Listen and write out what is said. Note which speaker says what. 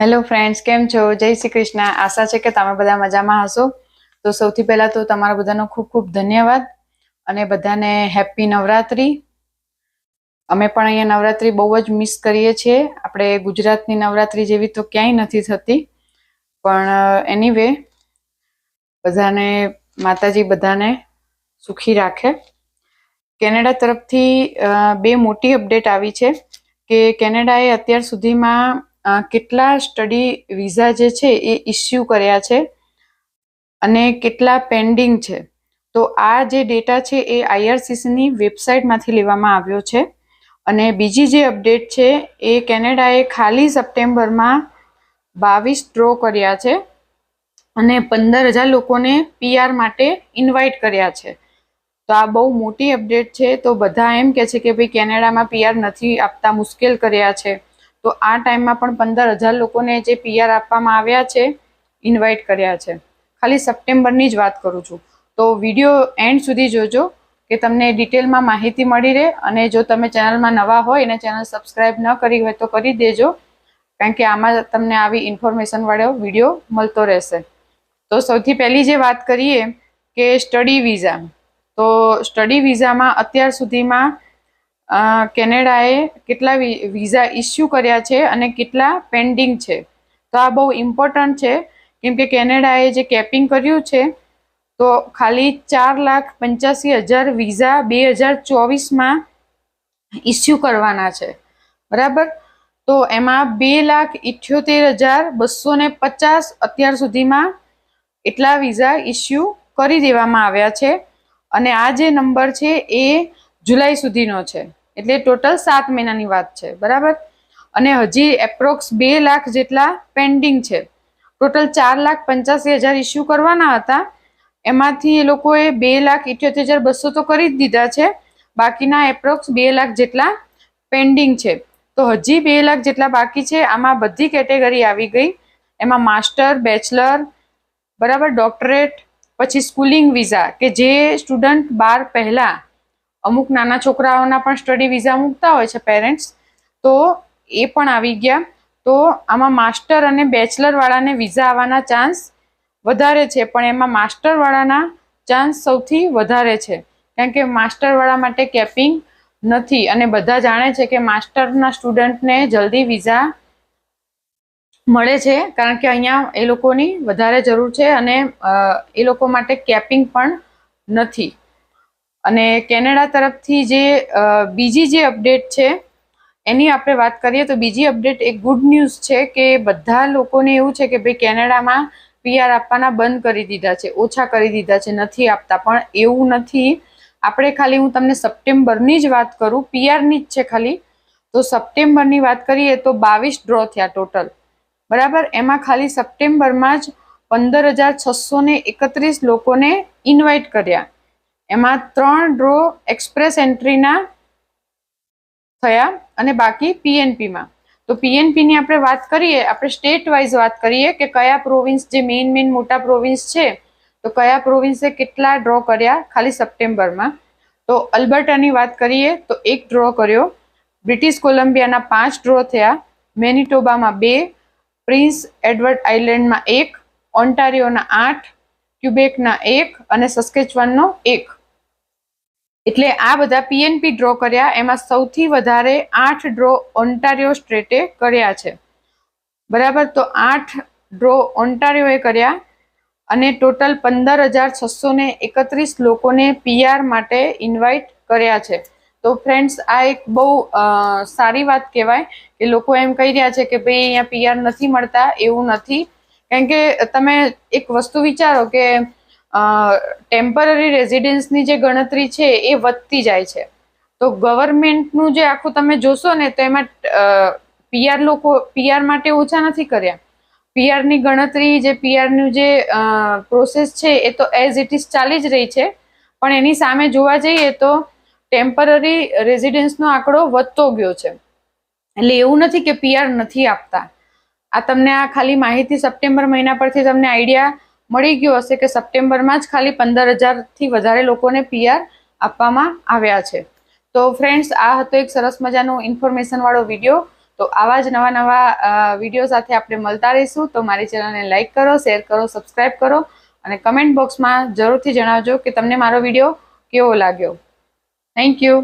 Speaker 1: Hello friends કેમ છો? જય શ્રી કૃષ્ણ. આશા છે કે તમે બધા મજામાં હશો. તો સૌથી પહેલા તો તમારા બધાનો ખૂબ ખૂબ ધન્યવાદ અને બધાને હેપી નવરાત્રી. અમે પણ અહીંયા નવરાત્રી બહુ જ મિસ કરીએ છીએ. આપણે ગુજરાતની નવરાત્રી જેવી તો ક્યાંય નથી થતી. પણ એની વે બધાને, માતાજી બધાને સુખી રાખે. કેનેડા તરફથી બે મોટી અપડેટ આવી છે કે કેનેડાએ અત્યાર સુધીમાં કેટલા સ્ટડી વિઝા જે છે એ ઇસ્યુ કર્યા છે અને કેટલા પેન્ડિંગ છે. તો આ જે ડેટા છે એ આઈઆરસીસીની વેબસાઇટમાંથી લેવામાં આવ્યો છે. અને બીજી જે અપડેટ છે એ કેનેડાએ ખાલી સપ્ટેમ્બરમાં બાવીસ ડ્રો કર્યા છે અને પંદર હજાર લોકોને પીઆર માટે ઇન્વાઇટ કર્યા છે. તો આ બહુ મોટી અપડેટ છે તો બધા એમ કે છે કે ભાઈ કેનેડામાં પીઆર નથી આપતા, મુશ્કેલ કર્યા છે. તો આ ટાઈમમાં પણ પંદર હજાર લોકોને જે પીઆર આપવામાં આવ્યા છે ઇન્વાઇટ કર્યા છે. ખાલી સપ્ટેમ્બરની જ વાત કરું છું. તો વીડિયો એન્ડ સુધી જોજો, કે તમને ડિટેલમાં માહિતી મળી રહે અને જો તમે ચેનલમાં નવા હોય અને ચેનલ સબસ્ક્રાઈબ ન કરી હોય તો કરી દેજો, કારણ કે આમાં તમને આવી ઇન્ફોર્મેશનવાળો વીડિયો મળતો રહેશે. તો સૌથી પહેલી જે વાત કરીએ, કે સ્ટડી વિઝા. તો સ્ટડી વિઝામાં અત્યાર સુધીમાં કેનેડાએ કેટલા વિઝા ઇસ્યુ કર્યા છે અને કેટલા પેન્ડિંગ છે? તો આ બહુ ઇમ્પોર્ટન્ટ છે. કેમ કે કેનેડાએ જે કેપિંગ કર્યું છે, તો ખાલી ચાર લાખ પંચ્યાસી હજાર વિઝા બે હજાર ચોવીસમાં ઇસ્યુ કરવાના છે. બરાબર? તો એમાં બે લાખ ઇઠ્યોતેર હજાર બસો ને પચાસ અત્યાર સુધીમાં એટલા વિઝા ઇસ્યુ કરી દેવામાં આવ્યા છે. અને આ જે નંબર છે એ જુલાઈ સુધીનો છે. એટલે ટોટલ સાત મહિનાની વાત છે. બરાબર? અને હજી એપ્રોક્સ બે લાખ જેટલા પેન્ડિંગ છે. ટોટલ ચાર લાખ પંચ્યાસી હજાર ઇસ્યુ કરવાના હતા. એમાંથી એ લોકોએ બે લાખ ઇઠ્યોતેર હજાર બસો તો કરી જ દીધા છે. બાકીના એપ્રોક્સ બે લાખ જેટલા પેન્ડિંગ છે. તો હજી બે લાખ જેટલા બાકી છે. આમાં બધી કેટેગરી આવી ગઈ. એમાં માસ્ટર બેચલર બરાબર ડોક્ટરેટ પછી સ્કૂલિંગ વિઝા કે જે સ્ટુડન્ટ બાર પહેલાં અમુક નાના છોકરાઓના પણ સ્ટડી વિઝા મૂકતા હોય છે પેરેન્ટ્સ તો એ પણ આવી ગયા. તો આમાં માસ્ટર અને બેચલરવાળાને વિઝા આવવાના ચાન્સ વધારે છે, પણ એમાં માસ્ટરવાળાના ચાન્સ સૌથી વધારે છે. કારણ કે માસ્ટરવાળા માટે કેપિંગ નથી અને બધા જાણે છે કે માસ્ટરના સ્ટુડન્ટને જલ્દી વિઝા મળે છે, કારણ કે અહીંયા એ લોકોની વધારે જરૂર છે અને એ લોકો માટે કેપિંગ પણ નથી. અને કેનેડા તરફથી જે બીજી જે અપડેટ છે, એની આપણે વાત કરીએ તો બીજી અપડેટ એક ગુડ ન્યૂઝ છે કે બધા લોકોને એવું છે કે ભાઈ કેનેડામાં પીઆર આપવાના બંધ કરી દીધા છે, ઓછા કરી દીધા છે, નથી આપતા. પણ એવું નથી. આપણે ખાલી હું તમને સપ્ટેમ્બરની જ વાત કરું પીઆરની જ છે ખાલી. તો સપ્ટેમ્બરની વાત કરીએ તો બાવીસ ડ્રો થયા ટોટલ. બરાબર? એમાં ખાલી સપ્ટેમ્બરમાં જ પંદર હજાર છસો એકત્રીસ લોકોને ઇન્વાઇટ કર્યા. એમાં ત્રણ ડ્રો એક્સપ્રેસ એન્ટ્રીના થયા અને બાકી પીએનપીમાં તો પીએનપીની આપણે વાત કરીએ, આપણે સ્ટેટ વાઇઝ વાત કરીએ કે કયા પ્રોવિન્સ જે મેઇન મેઇન મોટા પ્રોવિન્સ છે, તો કયા પ્રોવિન્સે કેટલા ડ્રો કર્યા ખાલી સપ્ટેમ્બરમાં તો અલ્બર્ટાની વાત કરીએ, તો એક ડ્રો કર્યો. બ્રિટિશ કોલંબિયાના પાંચ ડ્રો થયા. મેનિટોબામાં બે, પ્રિન્સ એડવર્ડ આઇલેન્ડમાં એક ઓન્ટારિયોના આઠ, ક્યુબેકના એક અને સસ્કેચવાનનો એક. એટલે આ બધા પીએનપી ડ્રો કર્યા. એમાં સૌથી વધારે આઠ ડ્રો ઓન્ટારિયો સ્ટ્રેટે કર્યા છે. બરાબર? તો આઠ ડ્રો ઓન્ટારિયોએ કર્યા અને ટોટલ પંદર હજાર છસો ને એકત્રીસ લોકોને પીઆર માટે ઇન્વાઇટ કર્યા છે. તો ફ્રેન્ડ્સ આ એક બહુ સારી વાત કહેવાય કે લોકો એમ કહી રહ્યા છે કે ભાઈ, અહીંયા પીઆર નથી મળતા, એવું નથી. કારણ કે તમે એક વસ્તુ વિચારો કે ટેમ્પરરી રેઝિડન્સની જે ગણતરી છે એ વધતી જાય છે. તો ગવર્મેન્ટનું જે આખું તમે જોશો ને, તો એમાં પીઆર લોકો પીઆર માટે ઓછા નથી કર્યા. પીઆરની ગણતરી જે પીઆરનું જે પ્રોસેસ છે એ તો એઝ ઇટ ઇઝ ચાલી જ રહી છે. પણ એની સામે જોવા જઈએ તો ટેમ્પરરી રેઝિડન્સનો આંકડો વધતો ગયો છે. એટલે એવું નથી કે પીઆર નથી આપતા. આ તમને આ ખાલી માહિતી સપ્ટેમ્બર મહિના પરથી તમને આઈડિયા મળી ગયો હશે કે સપ્ટેમ્બરમાં જ ખાલી પંદર હજારથી વધારે લોકોને પીઆર આપવામાં આવ્યા છે. તો ફ્રેન્ડ્સ આ હતો એક સરસ મજાનો ઇન્ફોર્મેશનવાળો વીડિયો તો આવા જ નવા નવા વીડિયો સાથે આપણે મળતા રહીશું. તો મારી ચેનલને લાઇક કરો શેર કરો સબસ્ક્રાઈબ કરો અને કમેન્ટ બોક્સમાં જરૂરથી જણાવજો કે તમને મારો વીડિયો કેવો લાગ્યો. Thank you